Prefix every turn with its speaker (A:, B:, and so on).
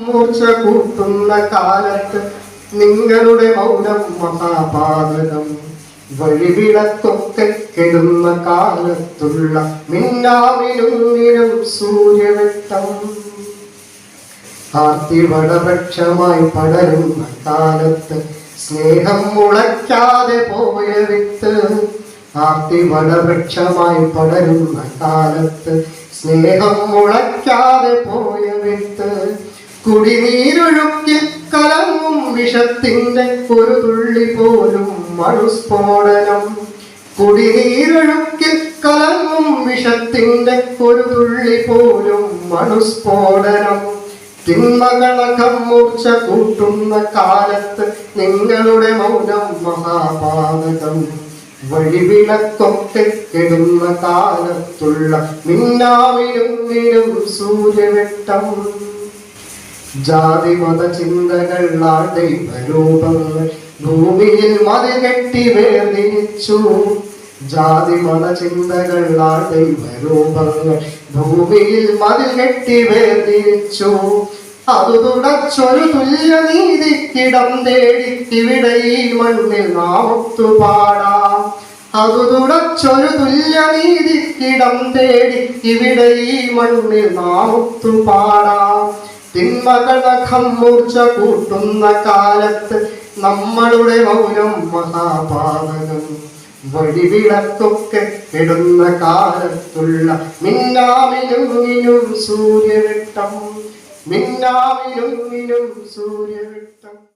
A: മൂർച്ച കൂട്ടുന്ന കാലത്ത് നിങ്ങളുടെ മൗനം മഹാപാതകം വഴിവിളക്കൊക്കെ കെടുന്ന കാലത്തുള്ള മിന്നാമിനുങ്ങിനും സൂര്യവെട്ടം. ആർത്തിവടവൃക്ഷമായി പടരുന്ന കാലത്ത് സ്നേഹം മുളയ്ക്കാതെ പോയ വിത്ത്. ആർത്തിവടവൃക്ഷമായി പടരുന്ന കാലത്ത് സ്നേഹം മുളയ്ക്കാതെ പോയ വിത്ത്. കുടിനീരൊഴുക്കി കലങ്ങും വിഷത്തിന്റെ ഒരു തുള്ളി പോലും മണുസ്ഫോടനം കുടിനീരൊഴുക്കി കലങ്ങും വിഷത്തിന്റെ ഒരു തുള്ളി പോലും മണുസ്ഫോടനം തിന്മകളകം മൂർച്ച കൂട്ടുന്ന കാലത്ത് നിങ്ങളുടെ മൗനം മഹാപാതകം. വഴിവിളക്കൊക്കെ കെടുന്ന കാലത്തുള്ള മിന്നാമിനുങ്ങിനും സൂര്യവെട്ടം ജാതി മത ചിന്തകൾ ദൈവരൂപങ്ങൾ ഭൂമിയിൽ മതി കെട്ടി വേർതിരിച്ചു. ജാതി മത ചിന്തകൾ ദൈവരൂപങ്ങൾ ഭൂമിയിൽ മതി കെട്ടി വേർതിരിച്ചു. അതു തുടച്ചൊരു തുല്യ നീതിക്കിടം തേടി ഇവിടെ ഈ മണ്ണിൽ നാമൊത്തു പാടാ അതു തുടച്ചൊരു തുല്യ നീതിക്കിടം തേടി ഈ മണ്ണിൽ നാമൊത്തു പാടാം തിന്മകളകം മൂർച്ച കൂട്ടുന്ന കാലത്ത് നമ്മളുടെ മൗനം മഹാപാതകം. വഴിവിളക്കൊക്കെ ഇടുന്ന കാലത്തുള്ള മിന്നാമിനുങ്ങിനും സൂര്യവെട്ടം. മിന്നാമിനുങ്ങിനും സൂര്യവെട്ടം.